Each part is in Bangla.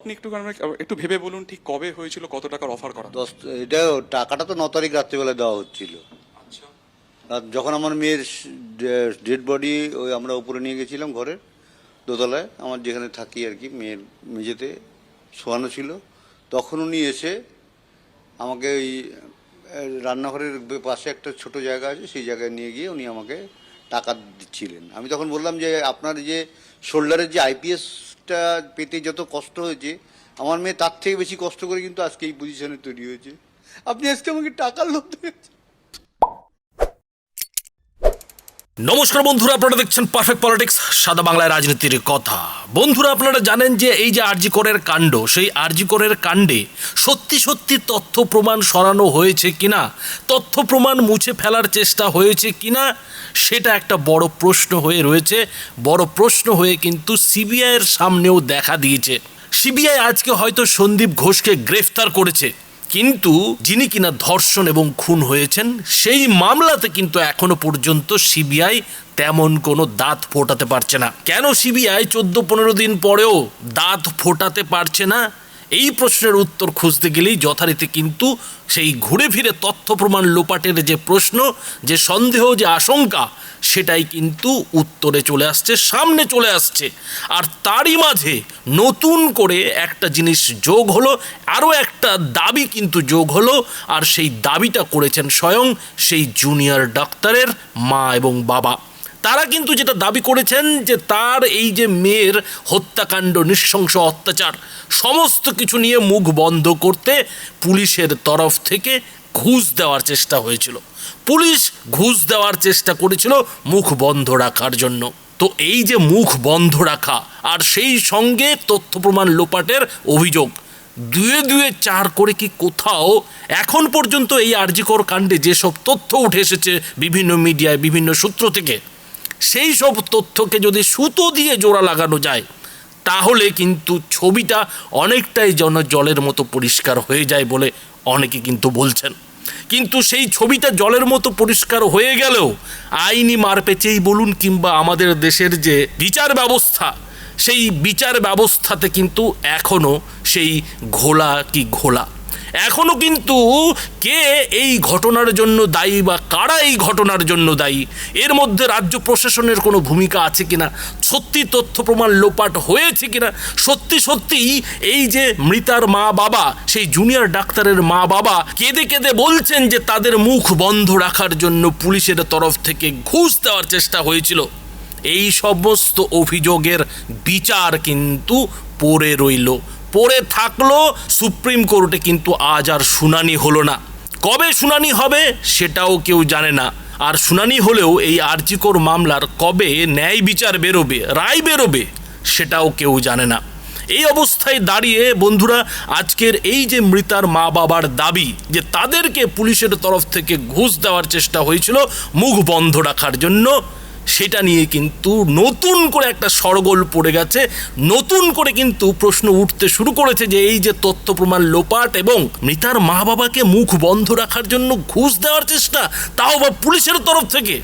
আপনি একটু একটু ভেবে বলুন ঠিক কবে হয়েছিল কত টাকার অফার করা? দশ এটা টাকাটা তো ন তারিখ রাত্রিবেলা দেওয়া হচ্ছিল। আচ্ছা। আর যখন আমার মেয়ের ডেড বডি ওই আমরা উপরে নিয়ে গেছিলাম ঘরের দোতলায় আমার যেখানে থাকি আর কি মেয়ের মেঝেতে শোয়ানো ছিল তখন উনি এসে আমাকে ওই রান্নাঘরের পাশে একটা ছোট জায়গা আছে সেই জায়গায় নিয়ে গিয়ে উনি আমাকে টাকা দিচ্ছিলেন। আমি তখন বললাম যে আপনার যে শোল্ডারের যে আইপিএসটা পেতে যত কষ্ট হয়েছে, আমার মেয়ে তার থেকে বেশি কষ্ট করে কিন্তু আজকে এই পজিশনে তৈরি হয়েছে। আপনি আজকে আমাকে টাকা লোভ দিয়েছেন। নমস্কার বন্ধুরা, আপনারা দেখছেন পারফেক্ট পলিটিক্স সাদা বাংলায় রাজনীতির কথা। বন্ধুরা, আপনারা জানেন যে এই যে আরজিকরের কাণ্ড, সেই আরজি করের কাণ্ডে সত্যি সত্যি তথ্য প্রমাণ সরানো হয়েছে কিনা, তথ্য প্রমাণ মুছে ফেলার চেষ্টা হয়েছে কিনা, সেটা একটা বড় প্রশ্ন হয়ে রয়েছে। বড় প্রশ্ন হয়ে কিন্তু সিবিআইয়ের সামনেও দেখা দিয়েছে। সিবিআই আজকে হয়তো সন্দীপ ঘোষকে গ্রেফতার করেছে। কিন্তু যিনি কিনা ধর্ষণ এবং খুন হয়েছেন, সেই মামলাতে কিন্তু এখনও পর্যন্ত সিবিআই তেমন কোনো দাঁত ফোটাতে পারছে না। কেন সিবিআই চোদ্দ পনেরো দিন পরেও দাঁত ফোটাতে পারছে না? এই প্রশ্নের উত্তর খুঁজতে গেলেই যথারীতি কিন্তু সেই ঘুরে ফিরে তথ্য প্রমাণ লোপাটের যে প্রশ্ন, যে সন্দেহ, যে আশঙ্কা, সেটাই কিন্তু উত্তরে চলে আসছে, সামনে চলে আসছে। আর তারই মাঝে নতুন করে একটা জিনিস যোগ হলো, আরও একটা দাবি কিন্তু যোগ হলো, আর সেই দাবিটা করেছেন স্বয়ং সেই জুনিয়র ডাক্তারের মা এবং বাবা। তারা কিন্তু যেটা দাবি করেছেন যে তার এই যে মেয়ের হত্যাকাণ্ড, নৃশংস অত্যাচার, সমস্ত কিছু নিয়ে মুখ বন্ধ করতে পুলিশের তরফ থেকে ঘুষ দেওয়ার চেষ্টা হয়েছিল। পুলিশ ঘুষ দেওয়ার চেষ্টা করেছিল মুখ বন্ধ রাখার জন্য। তো এই যে মুখ বন্ধ রাখা আর সেই সঙ্গে তথ্য প্রমাণ লোপাটের অভিযোগ, দুয়ে দুয়ে চার করে কি কোথাও এখন পর্যন্ত এই আরজিকর কাণ্ডে যেসব তথ্য উঠে এসেছে বিভিন্ন মিডিয়ায়, বিভিন্ন সূত্র থেকে সেই সব তথ্যকে যদি সুতো দিয়ে জোড়া লাগানো যায়, তাহলে কিন্তু ছবিটা অনেকটাই যেন জলের মতো পরিষ্কার হয়ে যায় বলে অনেকে কিন্তু বলছেন। কিন্তু সেই ছবিটা জলের মতো পরিষ্কার হয়ে গেলেও আইনি মারপেচেই বলুন কিংবা আমাদের দেশের যে বিচার ব্যবস্থা, সেই বিচার ব্যবস্থাতে কিন্তু এখনও সেই ঘোলা কি ঘোলা। এখনও কিন্তু কে এই ঘটনার জন্য দায়ী বা কারা এই ঘটনার জন্য দায়ী? এর মধ্যে রাজ্য প্রশাসনের কোনো ভূমিকা আছে কিনা? সত্যি তথ্য প্রমাণ লোপাট হয়েছে কিনা? সত্যি সত্যি এই যে মৃতার মা বাবা, সেই জুনিয়র ডাক্তারের মা বাবা কেঁদে কেঁদে বলছেন যে তাদের মুখ বন্ধ রাখার জন্য পুলিশের তরফ থেকে ঘুষ দেওয়ার চেষ্টা হয়েছিল। এই সমস্ত অভিযোগের বিচার কিন্তু পড়ে রইল। পড়ে থাকল, সুপ্রিম কোর্টে কিন্তু আজ আর শুনানি হলো না। কবে শুনানি হবে সেটাও কেউ জানে না। আর শুনানি হলেও এই আর্জিকর মামলার কবে ন্যায় বিচার বেরোবে, রায় বেরোবে, সেটাও কেউ জানে না। এই অবস্থায় দাঁড়িয়ে বন্ধুরা, আজকের এই যে মৃতার মা বাবার দাবি, যে তাদেরকে পুলিশের তরফ থেকে ঘুষ দেওয়ার চেষ্টা হয়েছিল, মুখ বন্ধ রাখার জন্য সেটা নিয়ে কিন্তু নতুন করে একটা সরগোল পড়ে গেছে। নতুন করে কিন্তু প্রশ্ন উঠতে শুরু করেছে যে এই যে তথ্য প্রমাণ লোপাট এবং মৃতার মা বাবাকে মুখ বন্ধ রাখার জন্য ঘুষ দেওয়ার চেষ্টা, তাও বা পুলিশের তরফ থেকে।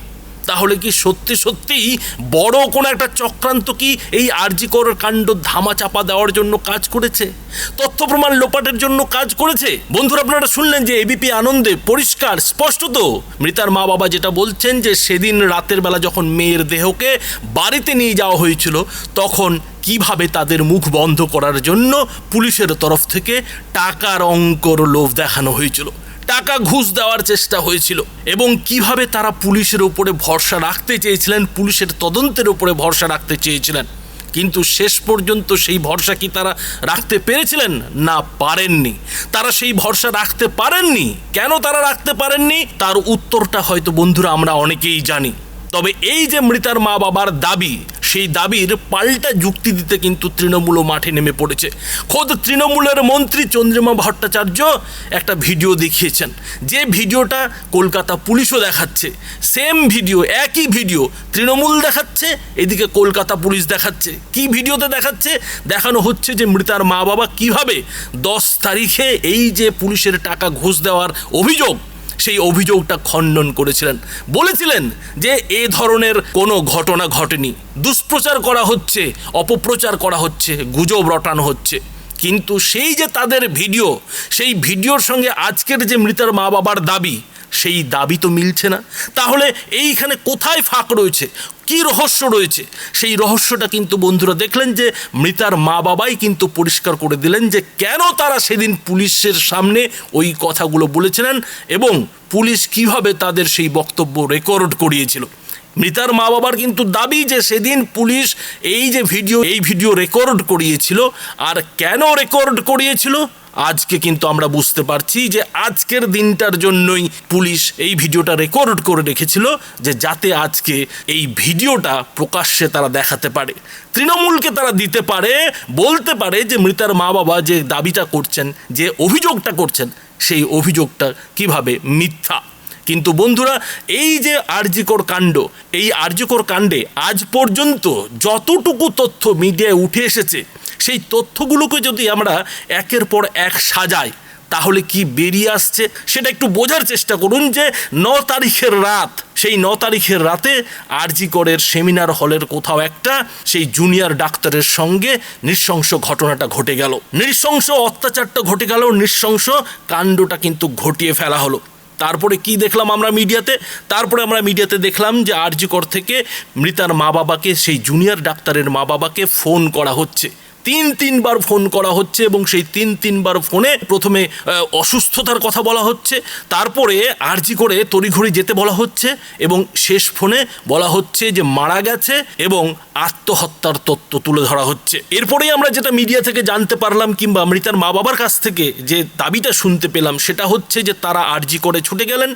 তাহলে কি সত্যি সত্যিই বড় কোনো একটা চক্রান্ত কি এই আরজিকর কাণ্ড ধামা চাপা দেওয়ার জন্য কাজ করেছে? তথ্য প্রমাণ লোপাটের জন্য কাজ করেছে? বন্ধুরা, আপনারা শুনলেন যে এবিপি আনন্দে পরিষ্কার স্পষ্টত মৃতার মা বাবা যেটা বলছেন যে সেদিন রাতের বেলা যখন মেয়ের দেহকে বাড়িতে নিয়ে যাওয়া হয়েছিল, তখন কীভাবে তাদের মুখ বন্ধ করার জন্য পুলিশের তরফ থেকে টাকার অঙ্কর লোভ দেখানো হয়েছিল? টাকা ঘুষ দেওয়ার চেষ্টা হয়েছিল এবং কীভাবে তারা পুলিশের উপরে ভরসা রাখতে চেয়েছিলেন, পুলিশের তদন্তের উপরে ভরসা রাখতে চেয়েছিলেন। কিন্তু শেষ পর্যন্ত সেই ভরসা কি তারা রাখতে পেরেছিলেন? না, পারেননি। তারা সেই ভরসা রাখতে পারেননি? কেন তারা রাখতে পারেননি? তার উত্তরটা হয়তো বন্ধুরা আমরা অনেকেই জানি। তবে এই যে মৃতার মা বাবার দাবি, সেই দাবির পাল্টা যুক্তি দিতে কিন্তু তৃণমূলও মাঠে নেমে পড়েছে। খোদ তৃণমূলের মন্ত্রী চন্দ্রিমা ভট্টাচার্য একটা ভিডিও দেখিয়েছেন। যে ভিডিওটা কলকাতা পুলিশও দেখাচ্ছে, সেম ভিডিও, একই ভিডিও তৃণমূল দেখাচ্ছে, এদিকে কলকাতা পুলিশ দেখাচ্ছে। কি ভিডিওতে দেখাচ্ছে? দেখানো হচ্ছে যে মৃতার মা বাবা কীভাবে দশ তারিখে এই যে পুলিশের টাকা ঘুষ দেওয়ার অভিযোগ সেই অভিযোগটা খণ্ডন করেছিলেন। বলেছিলেন যে এ ধরনের কোনো ঘটনা ঘটেনি। দুষ্প্রচার করা হচ্ছে, অপপ্রচার করা হচ্ছে, গুজব রটানো হচ্ছে। কিন্তু সেই যে তাদের ভিডিও, সেই ভিডিওর সঙ্গে আজকের যে মৃতার মা বাবার দাবি সেই দাবি তো মিলছে না। তাহলে এইখানে কোথায় ফাঁক রয়েছে? কি রহস্য রয়েছে? সেই রহস্যটা কিন্তু বন্ধুরা দেখলেন যে মৃতার মা বাবাই কিন্তু পরিষ্কার করে দিলেন যে কেন তারা সেদিন পুলিশের সামনে ওই কথাগুলো বলেছিলেন এবং পুলিশ কীভাবে তাদের সেই বক্তব্য রেকর্ড করিয়েছিল। মৃতার মা বাবার কিন্তু দাবি যে সেদিন পুলিশ এই যে ভিডিও, এই ভিডিও রেকর্ড করিয়েছিল। আর কেন রেকর্ড করিয়েছিল? আজকে কিন্তু আমরা বুঝতে পারছি যে আজকের দিনটার জন্যই পুলিশ এই ভিডিওটা রেকর্ড করে রেখেছিল যে যাতে আজকে এই ভিডিওটা প্রকাশ্যে তারা দেখাতে পারে। তৃণমূলকে তারা দিতে পারে, বলতে পারে যে মৃতার মা বাবা যে দাবিটা করছেন, যে অভিযোগটা করছেন, সেই অভিযোগটা কীভাবে মিথ্যা? কিন্তু বন্ধুরা, এই যে আরজিকর কাণ্ড, এই আরজিকর কাণ্ডে আজ পর্যন্ত যতটুকু তথ্য মিডিয়ায় উঠে এসেছে সেই তথ্যগুলোকে যদি আমরা একের পর এক সাজাই, তাহলে কি বেরিয়ে আসছে? সেটা একটু বোঝার চেষ্টা করুন যে ন তারিখের রাত, সেই ন তারিখের রাতে আরজিকরের সেমিনার হলের কোথাও একটা, সেই জুনিয়র ডাক্তারের সঙ্গে নৃশংস ঘটনাটা ঘটে গেল। নৃশংস অত্যাচারটা ঘটে গেল নৃশংস কাণ্ডটা কিন্তু ঘটিয়ে ফেলা হলো। তারপরে কি দেখলাম আমরা মিডিয়াতে? তারপরে আমরা মিডিয়াতে দেখলাম যে আরজিকর থেকে মৃতার মা বাবাকে সেই জুনিয়র ডাক্তারের মা বাবাকে ফোন করা হচ্ছে। তিন তিনবার ফোন করা হচ্ছে এবং সেই তিন তিনবার ফোনে প্রথমে অসুস্থতার কথা বলা হচ্ছে, তারপরে আরজি করে তড়িঘড়ি যেতে বলা হচ্ছে এবং শেষ ফোনে বলা হচ্ছে যে মারা গেছে এবং আত্মহত্যার তত্ত্ব তুলে ধরা হচ্ছে। এরপরেই আমরা যেটা মিডিয়া থেকে জানতে পারলাম কিংবা মৃতার মা বাবার কাছ থেকে যে দাবিটা শুনতে পেলাম, সেটা হচ্ছে যে তারা আরজি করে ছুটে গেলেন,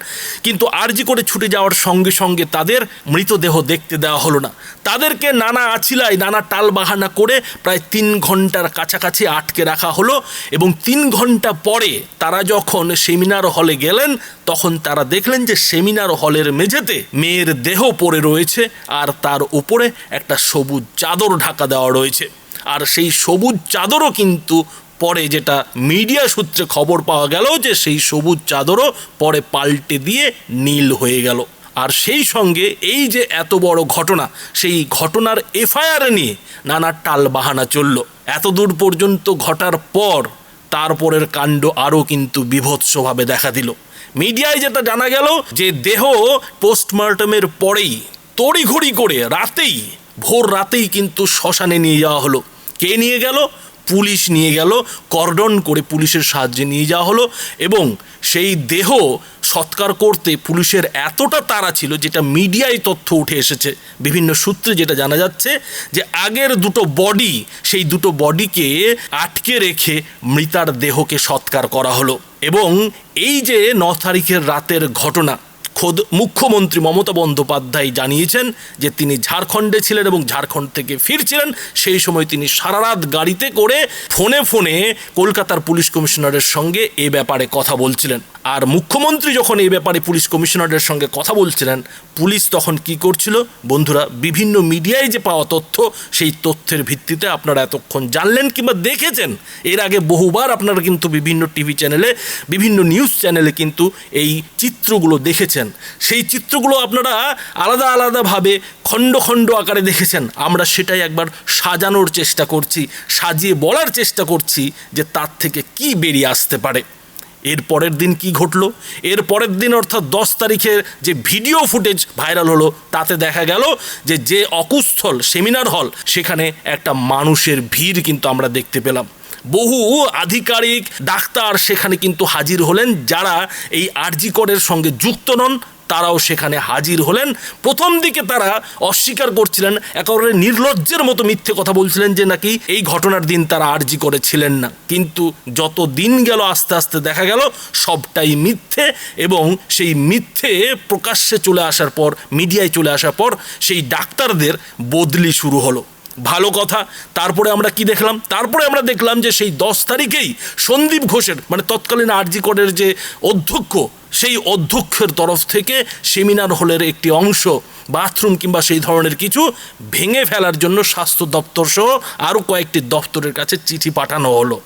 কিন্তু আরজি করে ছুটে যাওয়ার সঙ্গে সঙ্গে তাদের মৃতদেহ দেখতে দেওয়া হলো না। তাদেরকে নানা আছিলায় নানা টাল বাহানা করে প্রায় তিন ঘণ্টার কাছাকাছি আটকে রাখা হলো এবং তিন ঘণ্টা পরে তারা যখন সেমিনার হলে গেলেন, তখন তারা দেখলেন যে সেমিনার হলের মেঝেতে মেয়ের দেহ পড়ে রয়েছে আর তার উপরে একটা সবুজ চাদর ঢাকা দেওয়া রয়েছে। আর সেই সবুজ চাদরও কিন্তু পরে যেটা মিডিয়া সূত্রে খবর পাওয়া গেল যে সেই সবুজ চাদরও পরে পাল্টে দিয়ে নীল হয়ে গেল। আর সেই সঙ্গে এই যে এত বড় ঘটনা, সেই ঘটনার এফআইআর নিয়ে নানা টাল বাহানা চলল। এত দূর পর্যন্ত ঘটার পর তারপরের কাণ্ড আরও কিন্তু বিভৎসভাবে দেখা দিল। মিডিয়ায় যেটা জানা গেল যে দেহ পোস্টমর্টমের পরেই তড়িঘড়ি করে রাতেই, ভোর রাতেই কিন্তু শ্মশানে নিয়ে যাওয়া হলো। কে নিয়ে গেল? পুলিশ নিয়ে গেল, কর্ডন করে পুলিশের সাহায্যে নিয়ে যাওয়া হলো এবং সেই দেহ সৎকার করতে পুলিশের এতটা তাড়া ছিল যেটা মিডিয়ায় তথ্য উঠে এসেছে, বিভিন্ন সূত্রে যেটা জানা যাচ্ছে যে আগের দুটো বডি সেই দুটো বডিকে আটকে রেখে মৃতার দেহকে সৎকার করা হলো এবং এই যে ন তারিখের রাতের ঘটনা খোদ মুখ্যমন্ত্রী মমতা বন্দ্যোপাধ্যায় জানিয়েছেন যে তিনি ঝাড়খণ্ডে ছিলেন এবং ঝাড়খণ্ড থেকে ফিরছিলেন। সেই সময় তিনি সারা রাত গাড়িতে করে ফোনে ফোনে কলকাতার পুলিশ কমিশনারের সঙ্গে এ ব্যাপারে কথা বলছিলেন। আর মুখ্যমন্ত্রী যখন এই ব্যাপারে পুলিশ কমিশনারের সঙ্গে কথা বলছিলেন, পুলিশ তখন কি করছিল? বন্ধুরা, বিভিন্ন মিডিয়ায় যে পাওয়া তথ্য, সেই তথ্যের ভিত্তিতে আপনারা এতক্ষণ জানলেন কিংবা দেখেছেন। এর আগে বহুবার আপনারা কিন্তু বিভিন্ন টিভি চ্যানেলে, বিভিন্ন নিউজ চ্যানেলে কিন্তু এই চিত্রগুলো দেখেছেন। সেই চিত্রগুলো আপনারা আলাদা আলাদাভাবে, খণ্ড খণ্ড আকারে দেখেছেন। আমরা সেটাই একবার সাজানোর চেষ্টা করছি, সাজিয়ে বলার চেষ্টা করছি যে তার থেকে কি বেরিয়ে আসতে পারে। এর পরের দিন কি ঘটল? এর পরের দিন অর্থাৎ দশ তারিখের যে ভিডিও ফুটেজ ভাইরাল হলো, তাতে দেখা গেল যে যে অকুস্থল সেমিনার হল, সেখানে একটা মানুষের ভিড় কিন্তু আমরা দেখতে পেলাম। বহু আধিকারিক, ডাক্তার সেখানে কিন্তু হাজির হলেন যারা এই আরজিকরের সঙ্গে যুক্ত নন। তারাও সেখানে হাজির হলেন। প্রথম দিকে তারা অস্বীকার করছিলেন, একেবারে নির্লজ্জের মতো মিথ্যে কথা বলছিলেন যে নাকি এই ঘটনার দিন তারা আর্জি করেছিলেন না। কিন্তু যত দিন গেল, আস্তে আস্তে দেখা গেল, সবটাই মিথ্যে এবং সেই মিথ্যে প্রকাশ্যে চলে আসার পর, মিডিয়ায় চলে আসার পর, সেই ডাক্তারদের বদলি শুরু হলো। ভালো কথা। তারপরে আমরা কি দেখলাম? তারপরে আমরা দেখলাম যে সেই দশ তারিখেই সন্দীপ ঘোষের মানে তৎকালীন আরজি করের যে অধ্যক্ষ, সেই অধ্যক্ষের তরফ থেকে সেমিনার হলের একটি অংশ, বাথরুম কিংবা সেই ধরনের কিছু ভেঙে ফেলার জন্য স্বাস্থ্য দপ্তর সহ আরও কয়েকটি দপ্তরের কাছে চিঠি পাঠানো হলো।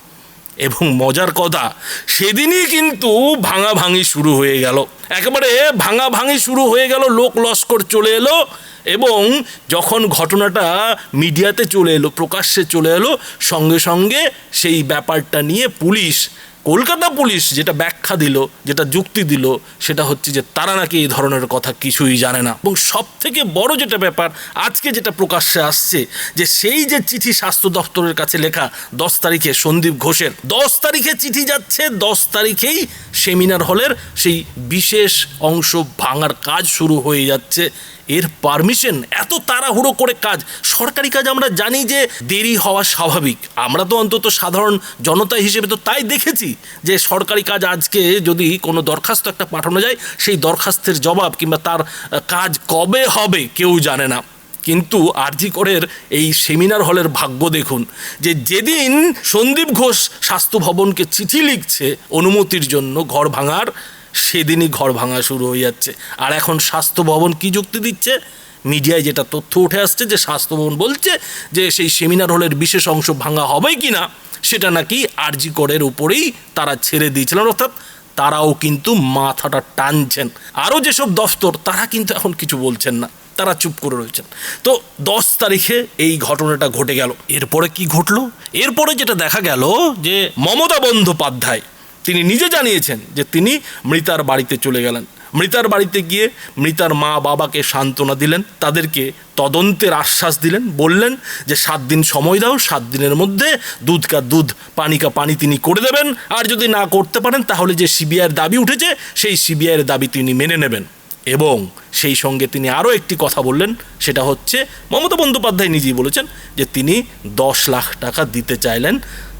এবং মজার কথা, সেদিনই কিন্তু ভাঙাভাঙি শুরু হয়ে গেল। একেবারে ভাঙাভাঙি শুরু হয়ে গেল, লোক লস্কর চলে এলো এবং যখন ঘটনাটা মিডিয়াতে চলে এলো, প্রকাশ্যে চলে এলো, সঙ্গে সঙ্গে সেই ব্যাপারটা নিয়ে পুলিশ, কলকাতা পুলিশ যেটা ব্যাখ্যা দিল, যেটা যুক্তি দিল, সেটা হচ্ছে যে তারা নাকি এই ধরনের কথা কিছুই জানে না। এবং সব থেকে বড় যেটা ব্যাপার, আজকে যেটা প্রকাশ্যে আসছে, যে সেই যে চিঠি স্বাস্থ্য দপ্তরের কাছে লেখা, দশ তারিখে সন্দীপ ঘোষের, দশ তারিখে চিঠি যাচ্ছে, দশ তারিখেই সেমিনার হলের সেই বিশেষ অংশ ভাঙার কাজ শুরু হয়ে যাচ্ছে। এর পারমিশন এত তাড়াহুড়ো করে কাজ। সরকারি কাজ আমরা জানি যে দেরি হওয়া স্বাভাবিক। আমরা তো অন্তত সাধারণ জনতা হিসেবে তো তাই দেখেছি যে সরকারি কাজ আজকে যদি কোনো দরখাস্ত একটা পাঠানো যায়, সেই দরখাস্তের জবাব কিংবা তার কাজ কবে হবে কেউ জানে না। কিন্তু আরজি করের এই সেমিনার হলের ভাগ্য দেখুন যে যেদিন সন্দীপ ঘোষ স্বাস্থ্য ভবনকে চিঠি লিখছে অনুমতির জন্য ঘর ভাঙার সেদিনই ঘর ভাঙা শুরু হয়ে যাচ্ছে। আর এখন স্বাস্থ্য ভবন কি যুক্তি দিচ্ছে? মিডিয়ায় যেটা তথ্য উঠে আসছে যে স্বাস্থ্য ভবন বলছে যে সেই সেমিনার হলের বিশেষ অংশ ভাঙা হবে কি না সেটা নাকি আরজি করের উপরেই তারা ছেড়ে দিয়েছিলেন। অর্থাৎ তারাও কিন্তু মাথাটা টানছেন। আরও যেসব দফতর, তারা কিন্তু এখন কিছু বলছেন না। তারা চুপ করে রয়েছেন। তো দশ তারিখে এই ঘটনাটা ঘটে গেল। এরপরে কি ঘটলো? এরপরে যেটা দেখা গেল যে মমতা বন্দ্যোপাধ্যায় তিনি নিজে জানিয়েছেন যে তিনি মৃতার বাড়িতে চলে গেলেন। মৃতার বাড়িতে গিয়ে মৃতার মা বাবাকে সান্ত্বনা দিলেন, তাদেরকে তদন্তের আশ্বাস দিলেন, বললেন যে সাত দিন সময় দাও, সাত দিনের মধ্যে দুধ কা দুধ, পানি কা পানি তিনি করে দেবেন। আর যদি না করতে পারেন, তাহলে যে সিবিআইয়ের দাবি উঠেছে, সেই সিবিআইয়ের দাবি তিনি মেনে নেবেন। এবং সেই সঙ্গে তিনি আরও একটি কথা বললেন, সেটা হচ্ছে, মমতা বন্দ্যোপাধ্যায় নিজেই বলেছেন যে তিনি দশ লাখ টাকা দিতে চাইলেন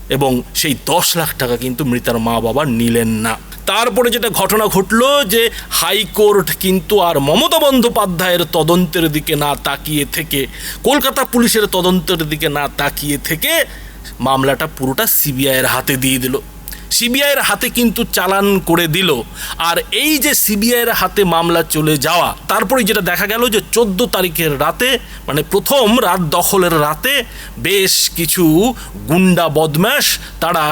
এবং সেই দশ লাখ টাকা কিন্তু মৃতার মা বাবা নিলেন না। তারপরে যেটা ঘটনা ঘটল যে হাইকোর্ট কিন্তু আর মমতা বন্দ্যোপাধ্যায়ের তদন্তের দিকে না তাকিয়ে থেকে, কলকাতা পুলিশের তদন্তের দিকে না তাকিয়ে থেকে মামলাটা পুরোটা সিবিআইয়ের হাতে দিয়ে দিল। সিবিআইয়ের হাতে কিন্তু চালান করে দিল। আর এই যে সিবিআইয়ের হাতে মামলা চলে যাওয়া, তারপরে যেটা দেখা গেল যে চোদ্দ তারিখের রাতে মানে প্রথম রাত দখলের রাতে বেশ কিছু গুন্ডা বদমাস তারা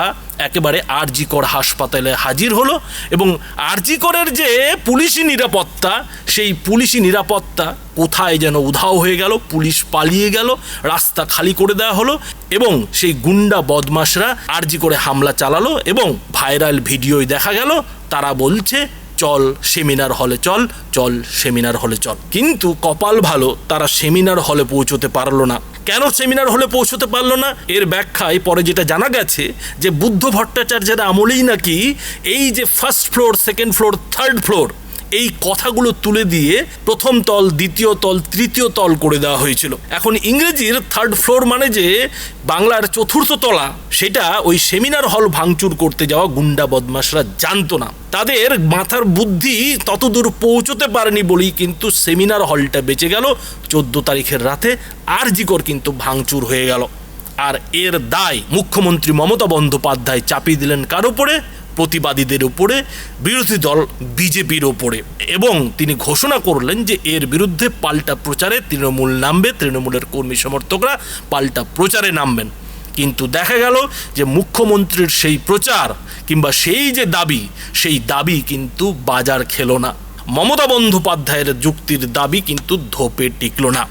একেবারে আরজিকর হাসপাতালে হাজির হলো এবং আরজিকরের যে পুলিশি নিরাপত্তা, সেই পুলিশি নিরাপত্তা কোথায় যেন উধাও হয়ে গেল, পুলিশ পালিয়ে গেল, রাস্তা খালি করে দেওয়া হলো এবং সেই গুন্ডা বদমাশরা আরজি করে হামলা চালালো এবং ভাইরাল ভিডিওয় দেখা গেল, তারা বলছে, চল সেমিনার হলে চল চল সেমিনার হলে চল। কিন্তু কপাল ভালো, তারা সেমিনার হলে পৌঁছতে পারল না। কেন সেমিনার হলে পৌঁছতে পারল না? এর ব্যাখ্যায় পরে যেটা জানা গেছে, যে বুদ্ধ ভট্টাচার্যের আমলেই নাকি এই যে first floor second floor third floor এই কথাগুলো তুলে দিয়ে প্রথম তল, দ্বিতীয় তল, তৃতীয় তল করে দেওয়া হয়েছিল। এখন ইংরেজির থার্ড ফ্লোর মানে যে বাংলার চতুর্থ তলা, সেটা ওই সেমিনার হল ভাঙচুর করতে যাওয়া গুন্ডা বদমাশরা জানতো না। তাদের মাথার বুদ্ধি ততদূর পৌঁছতে পারেনি বলেই কিন্তু সেমিনার হলটা বেঁচে গেল। চোদ্দ তারিখের রাতে আর জিকর কিন্তু ভাঙচুর হয়ে গেল। আর এর দায় মুখ্যমন্ত্রী মমতা বন্দ্যোপাধ্যায় চাপিয়ে দিলেন কার উপরে? প্রতিবাদীদের উপরে, বিরোধী দল বিজেপির ওপরে এবং তিনি ঘোষণা করলেন যে এর বিরুদ্ধে পাল্টা প্রচারে তৃণমূল নামবে, তৃণমূলের কর্মী সমর্থকরা পাল্টা প্রচারে নামবেন। কিন্তু দেখা গেল যে মুখ্যমন্ত্রীর সেই প্রচার কিংবা সেই যে দাবি, সেই দাবি কিন্তু বাজার খেলো না। মমতা বন্দ্যোপাধ্যায়ের যুক্তির দাবি কিন্তু ধোপে টিকলো না।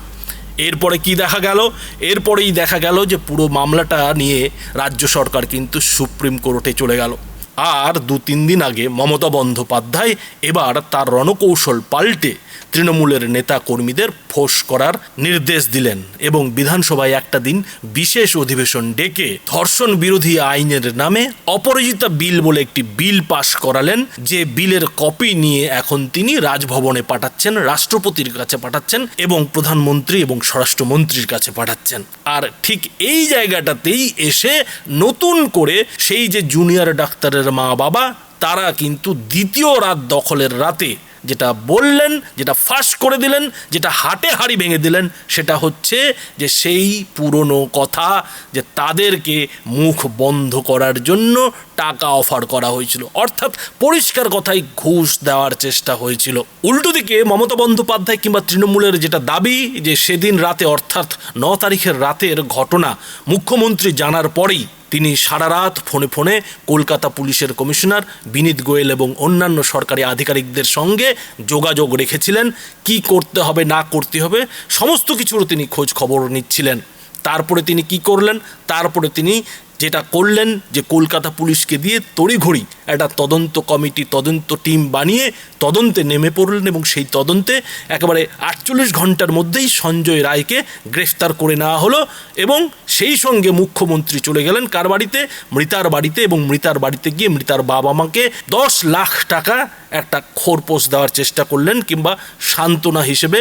এরপরে কি দেখা গেল? এরপরেই দেখা গেল যে পুরো মামলাটা নিয়ে রাজ্য সরকার কিন্তু সুপ্রিম কোর্টে চলে গেল। আর দু তিন দিন আগে মমতা বন্দ্যোপাধ্যায় এবার তার রণকৌশল পাল্টে তৃণমূলের নেতা কর্মীদের ফোঁস করার নির্দেশ দিলেন এবং বিধানসভায় একটা দিন বিশেষ অধিবেশন ডেকে ধর্ষণ বিরোধী আইনের নামে অপরাজিতা বিল বলে একটি বিল পাশ করালেন, যে বিলের কপি নিয়ে এখন তিনি রাজভবনে পাঠাচ্ছেন, রাষ্ট্রপতির কাছে পাঠাচ্ছেন এবং প্রধানমন্ত্রী এবং স্বরাষ্ট্রমন্ত্রীর কাছে পাঠাচ্ছেন। আর ঠিক এই জায়গাটাতেই এসে নতুন করে সেই যে জুনিয়র ডাক্তারের মা বাবা তারা কিন্তু দ্বিতীয় রাত দখলের রাতে যেটা বললেন, যেটা ফাঁস করে দিলেন, যেটা হাটে হাড়ি ভেঙে দিলেন, সেটা হচ্ছে যে সেই পুরনো কথা যে তাদেরকে মুখ বন্ধ করার জন্য টাকা অফার করা হয়েছিল। অর্থাৎ পরিষ্কার কথাই ঘুষ দেওয়ার চেষ্টা হয়েছিল। উল্টো দিকে মমতা বন্দ্যোপাধ্যায় কিংবা তৃণমূলের যেটা দাবি যে সেদিন রাতে, অর্থাৎ ন তারিখের রাতের ঘটনা মুখ্যমন্ত্রী জানার পরেই তিনি সারা রাত ফোনে ফোনে কলকাতা পুলিশের কমিশনার, বিনীত গোয়েল এবং অন্যান্য সরকারি আধিকারিকদের সঙ্গে যোগাযোগ রেখেছিলেন। কি করতে হবে, না করতে হবে, সমস্ত কিছুর তিনি খোঁজ খবর নিচ্ছিলেন। তারপরে তিনি কি করলেন? তারপরে তিনি যেটা করলেন যে কলকাতা পুলিশকে দিয়ে তড়িঘড়ি একটা তদন্ত কমিটি, তদন্ত টিম বানিয়ে তদন্তে নেমে পড়লেন এবং সেই তদন্তে একেবারে আটচল্লিশ ঘণ্টার মধ্যেই সঞ্জয় রায়কে গ্রেফতার করে নেওয়া হলো এবং সেই সঙ্গে মুখ্যমন্ত্রী চলে গেলেন কার বাড়িতে? মৃতার বাড়িতে এবং মৃতার বাড়িতে গিয়ে মৃতার বাবা মাকে দশ লাখ টাকা একটা খোরপোষ দেওয়ার চেষ্টা করলেন কিংবা সান্ত্বনা হিসেবে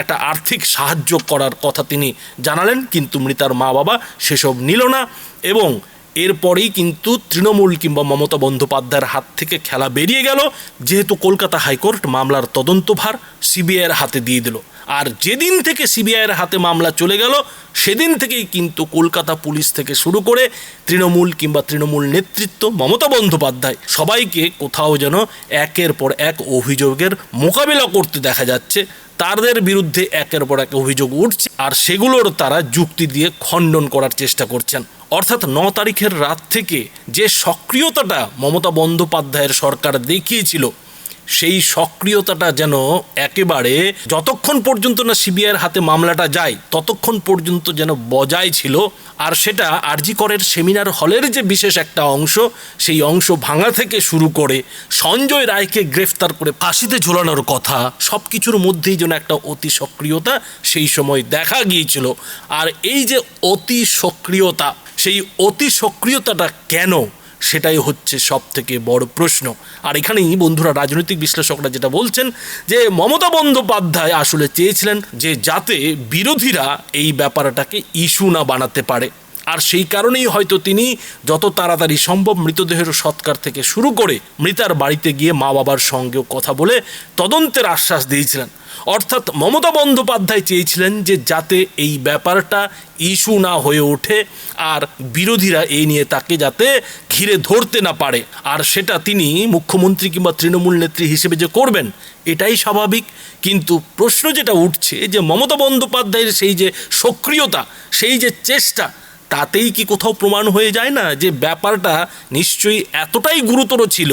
একটা আর্থিক সাহায্য করার কথা তিনি জানালেন, কিন্তু মৃতার মা বাবা সেসব নিল না। এবং এরপরেই কিন্তু তৃণমূল কিংবা মমতা বন্দ্যোপাধ্যায়ের হাত থেকে খেলা বেরিয়ে গেল। যেহেতু কলকাতা হাইকোর্ট মামলার তদন্তভার সিবিআইয়ের হাতে দিয়ে দিল। আর যেদিন থেকে সিবিআইয়ের হাতে মামলা চলে গেল, সেদিন থেকেই কিন্তু কলকাতা পুলিশ থেকে শুরু করে তৃণমূল কিংবা তৃণমূল নেতৃত্ব মমতা বন্দ্যোপাধ্যায় সবাইকে কোথাও যেন একের পর এক অভিযোগের মোকাবিলা করতে দেখা যাচ্ছে। তাদের বিরুদ্ধে একের পর এক অভিযোগ উঠছে আর সেগুলোর তারা যুক্তি দিয়ে খণ্ডন করার চেষ্টা করছেন। অর্থাৎ ন তারিখের রাত থেকে যে সক্রিয়তাটা মমতা বন্দ্যোপাধ্যায়ের সরকার দেখিয়েছিল সেই সক্রিয়তাটা যেন একেবারে যতক্ষণ পর্যন্ত না সিবিআইয়ের হাতে মামলাটা যায়, ততক্ষণ পর্যন্ত যেন বজায় ছিল। আর সেটা আরজি করের সেমিনার হলের যে বিশেষ একটা অংশ, সেই অংশ ভাঙা থেকে শুরু করে সঞ্জয় রায়কে গ্রেফতার করে ফাঁসিতে ঝোলানোর কথা সব কিছুর মধ্যেই যেন একটা অতি সক্রিয়তা সেই সময় দেখা গিয়েছিল। আর এই যে অতি সক্রিয়তা, সেই অতি সক্রিয়তাটা কেন সেটাই হচ্ছে সব থেকে বড় প্রশ্ন। আর এখানেই বন্ধুরা, রাজনৈতিক বিশ্লেষকরা যেটা বলছেন যে মমতা বন্দ্যোপাধ্যায় আসলে চেয়েছিলেন যে যাতে বিরোধীরা এই ব্যাপারটাকে ইস্যু না বানাতে পারে। আর সেই কারণেই হয়তো তিনি যত তাড়াতাড়ি সম্ভব মৃতদেহের সৎকার থেকে শুরু করে মৃতার বাড়িতে গিয়ে মা বাবার সঙ্গেও কথা বলে তদন্তের আশ্বাস দিয়েছিলেন। অর্থাৎ মমতা বন্দ্যোপাধ্যায় চেয়েছিলেন যে যাতে এই ব্যাপারটা ইস্যু না হয়ে ওঠে আর বিরোধীরা এই নিয়ে তাকে যাতে ঘিরে ধরতে না পারে। আর সেটা তিনি মুখ্যমন্ত্রী কিংবা তৃণমূল নেত্রী হিসেবে যে করবেন, এটাই স্বাভাবিক। কিন্তু প্রশ্ন যেটা উঠছে যে মমতা বন্দ্যোপাধ্যায়ের সেই যে সক্রিয়তা, সেই যে চেষ্টা তাতেই কি কোথাও প্রমাণ হয়ে যায় না যে ব্যাপারটা নিশ্চয়ই এতটাই গুরুতর ছিল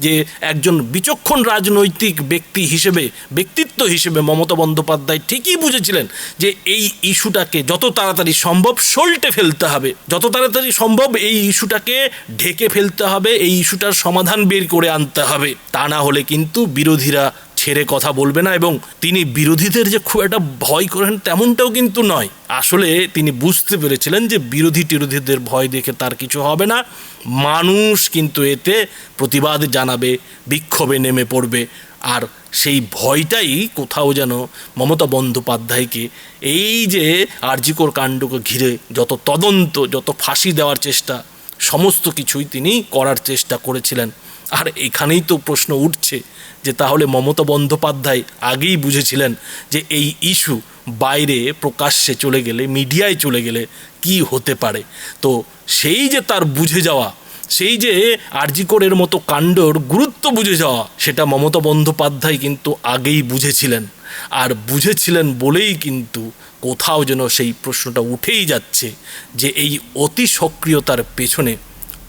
যে একজন বিচক্ষণ রাজনৈতিক ব্যক্তি হিসেবে, ব্যক্তিত্ব হিসেবে মমতা বন্দ্যোপাধ্যায় ঠিকই বুঝেছিলেন যে এই ইস্যুটাকে যত তাড়াতাড়ি সম্ভব সল্টে ফেলতে হবে। যত তাড়াতাড়ি সম্ভব এই ইস্যুটাকে ঢেকে ফেলতে হবে, এই ইস্যুটার সমাধান বের করে আনতে হবে। তা না হলে কিন্তু বিরোধীরা ছেড়ে কথা বলবে না এবং তিনি বিরোধীদের যে খুব একটা ভয় করেন তেমনটাও কিন্তু নয়। আসলে তিনি বুঝতে পেরেছিলেন যে বিরোধী টিরোধীদের ভয় দেখে তার কিছু হবে না। মানুষ কিন্তু এতে প্রতিবাদ জানাবে, বিক্ষোভে নেমে পড়বে। আর সেই ভয়টাই কোথাও যেন মমতা বন্দ্যোপাধ্যায়কে এই যে আরজিকর কাণ্ডকে ঘিরে যত তদন্ত, যত ফাঁসি দেওয়ার চেষ্টা, সমস্ত কিছুই তিনি করার চেষ্টা করেছিলেন। আর এখানেই তো প্রশ্ন উঠছে যে তাহলে মমতা বন্দ্যোপাধ্যায় আগেই বুঝেছিলেন যে এই ইস্যু বাইরে প্রকাশ্যে চলে গেলে, মিডিয়ায় চলে গেলে কি হতে পারে। তো সেই যে তার বুঝে যাওয়া, সেই যে আরজিকরের মতো কাণ্ডর গুরুত্ব বুঝে যাওয়া, সেটা মমতা বন্দ্যোপাধ্যায় কিন্তু আগেই বুঝেছিলেন। আর বুঝেছিলেন বলেই কিন্তু কোথাও যেন সেই প্রশ্নটা উঠেই যাচ্ছে যে এই অতি সক্রিয়তার পেছনে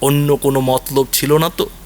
অন্য কোনো মতলব ছিল না তো?